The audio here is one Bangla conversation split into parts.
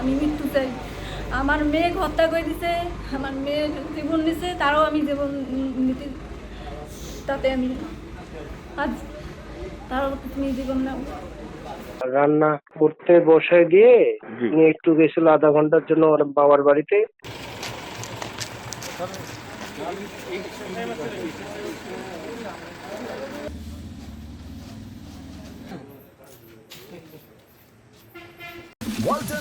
আমি মৃত্যু চাই। আমার মেয়ে হত্যা করে দিছে আমার মেয়ে জীবন নিছে তারও আমি জীবন নিতে তাতে আমি আজ তারও তুমি জীবন নাও রান্না করতে দিয়ে জি। উনি একটু গেছিল আধা ঘণ্টার জন্য ওর বাবার বাড়িতে। ওয়ালটন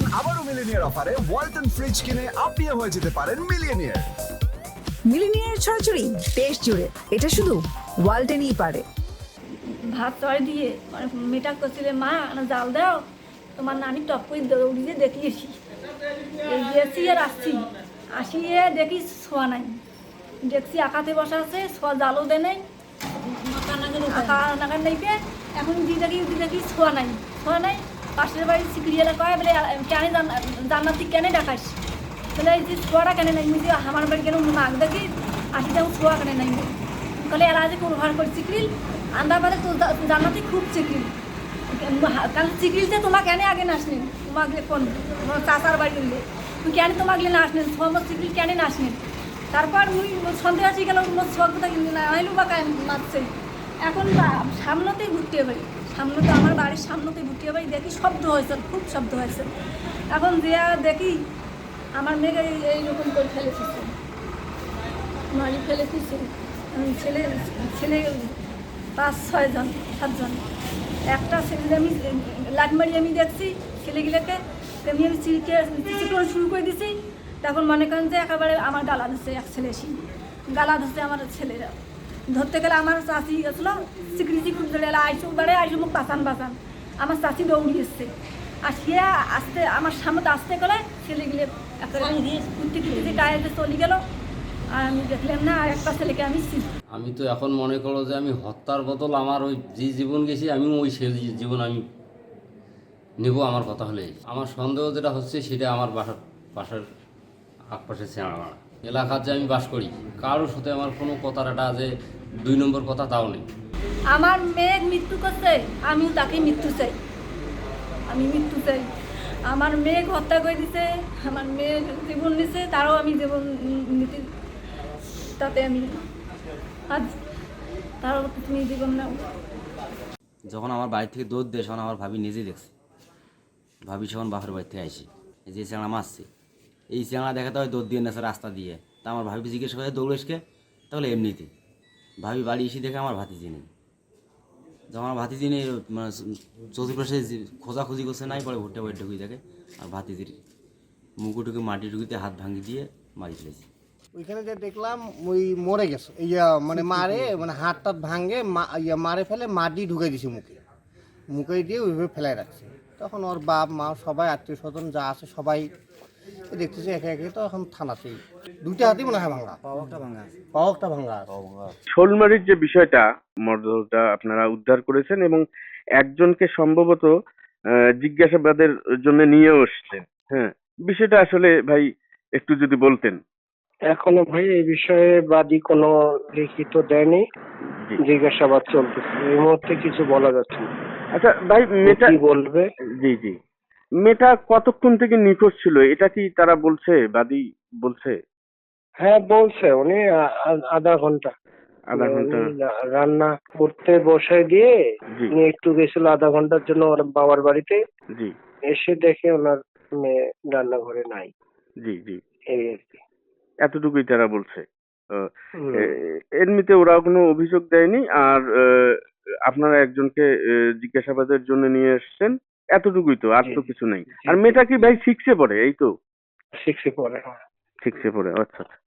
মিলিনিয়ার অফারে ওয়ালটন ফ্রিজ কিনে আপনিও হয়ে যেতে পারেন মিলিয়নিয়ার মিলিনিয়ার ছড়াছড়ি দেশ জুড়ে। এটা শুধু ওয়ালটেনই পারে। ভাত চড়ে দিয়ে মানে মেয়েটা করছিলে মা না জাল দাও। তোমার নানি টপ করে দৌড়ি দিয়ে দেখিয়েছি এই গেছি আর আসছি। আসিয়ে দেখি শোয়া নাই। দেখছি আকাতে বসা আছে শোয়া জালও দে নেই। আঁকা নাগার নেই এখন দি দেখি দি দেখি শোয়া নাই। শোয়া নাই। পাশের বাড়ি সিকিরিয়ালা কয়, বলে কেন জান্নাতি কেন ডাকাস বলে, এই যে শোয়াটা কেন নাই? যে আমার বাড়ি কেন মাগ দেখি, আসি যাও শোয়া কেন নাই কলে, এরা যে কোরভার করে চিকরিল আন্দাবাদে তো জান্নাতি খুব চিকরিল কারণ চিকরিলতে তোমাকে কেন আগে নাসনি তোমাকে কোন, তোমার চাচার বাড়ি গেলে তুই কেন তোমাকে না আসলেন সমস্ত চিকরিল কেন না আসলেন তারপর মুই সন্দেহ আছে গেল মোর সব কথা কিন্তু না আইলু বা কায় মারছে এখন সামনেতেই ঘুরতে পারি সামনেতে আমার বাড়ির সামনেতেই ঘুরতে পারি দেখি শব্দ হয়েছে খুব শব্দ হয়েছে। এখন দিয়া দেখি আমার মেয়েকে এই- এইরকম করে ফেলেছে মারি ফেলে উম, ছেলে ছেলে পাঁচ ছয়জন সাতজন একটা ছেলে আমি লাট মারি আমি দেখছি ছেলেগুলোকে তেমনি আমি চিরকে চিত্রণ শুরু করে দিছি। তখন মনে করেন যে একেবারে আমার গালা ধরছে এক ছেলে এসে। গালা ধরছে আমার ছেলেরা। ধরতে গেলে আমার চাষি গেছিল সিকড়ি খুব ধরে এলা আইসু বাড়ে আইসু মুখ বাঁচান বাঁচান আমার চাষি দৌড়ি এসছে। আর সে আসতে আমার সামনে আসতে গেলে ছেলেগুলো একেবারে কুর্তি কুর্তি টায়ারে চলে গেল। আর আমি দেখলাম না আর একটা ছেলেকে আমি আমি তো এখন মনে করো যে আমি হত্যার বদল আমার ওই যে জীবন গেছি আমিও ওই সে জীবন আমি নেব আমার কথা হলে। আমার সন্দেহ যেটা হচ্ছে সেটা আমার বাসার পাশের আশপাশে চেনামারা এলাকার যে আমি বাস করি কারোর সাথে আমার কোনো কথার একটা যে দুই নম্বর কথা তাও নেই। আমার মেয়ে মৃত্যু করছে আমিও তাকে মৃত্যু চাই। আমি মৃত্যু চাই। আমার মেয়ে হত্যা করে দিছে আমার মেয়ে জীবন নিছে তারও আমি জীবন নিতে তাতে আমি আজ তারও তুমি জীবন নাও যখন আমার বাড়ি থেকে দৌড় দেয় তখন আমার ভাবি নিজে দেখছে। ভাবি যখন বাপের বাড়ি থেকে আইসি যে চেংড়া মারছে এই চেংড়া দেখাতে হয় দৌড় দিয়ে নেছে রাস্তা দিয়ে। তা আমার ভাবি জিজ্ঞেস করে দৌড় এসকে তাহলে এমনিতে। ভাবি বাড়ি এসে দেখে আমার ভাতিজি নেই। যখন আমার ভাতিজি নেই মানে চতুর্পাশে খোঁজাখুঁজি করছে, নাই পরে ভুট্টা বাড়ি ঢুকিয়ে দেখে আর ভাতিজির মুখে টুকে মাটি ঢুকিতে হাত ভাঙি দিয়ে মারি ফেলেছি ওইখানে যে দেখলাম, ওই মরে গেছে। ইয়া মানে মারে মানে হাত টাত ভাঙে ইয়া, মারে ফেলে, মাটি ঢুকে দিছে মুখে। মুখে দিয়ে ওইভাবে ফেলাই রাখছে। তখন ওর বাপ, মা, সবাই আত্মীয় স্বজন যা আছে, সবাই দেখতেছে একে একে তো এখন থানাতেই। দুইটা হাতই মনে হয় ভাঙা। পাওয়াটা ভাঙা পাওয়াটা ভাঙা শোলমারির যে বিষয়টা মর্দটা আপনারা উদ্ধার করেছেন এবং একজনকে সম্ভবত আহ, জিজ্ঞাসাবাদের জন্য নিয়ে এসছেন। হ্যাঁ বিষয়টা আসলে ভাই একটু যদি বলতেন। এখনও ভাই এই বিষয়ে বাদী কোনো লিখিত দেয়নি। জিজ্ঞাসাবাদ চলতেছে। এই মুহূর্তে কিছু বলা যাচ্ছে না। আচ্ছা ভাই মেয়েটা কি বলবে? জি জি। মেয়েটা কতক্ষণ থেকে নিখোঁজ ছিল? এটা কি তারা বলছে? বাদী বলছে? হ্যাঁ বলছে। উনি আ- আ- আধা ঘণ্টা। আধা ঘণ্টা। উনি রা- রান্না করতে বসায় দিয়ে জি। উনি একটু গেছিল আধা ঘণ্টার জন্য ওর বাবার বাড়িতে। জি। এসে দেখে ওনার মেয়ে রান্নাঘরে নাই। জি জি। এই আর কি। এতটুকুই তারা বলছে। আহ, হুম। এ- এমনিতে ওরা কোনো অভিযোগ দেয়নি। আর আহ, আপনারা একজনকে আহ, জিজ্ঞাসাবাদের জন্য নিয়ে এসেছেন। এতটুকুই তো আর তো কিছু নেই আর মেয়েটা কি ভাই সিক্সে পড়ে এই তো সিক্সে পড়ে হ্যাঁ। সিক্সে পড়ে আচ্ছা আচ্ছা।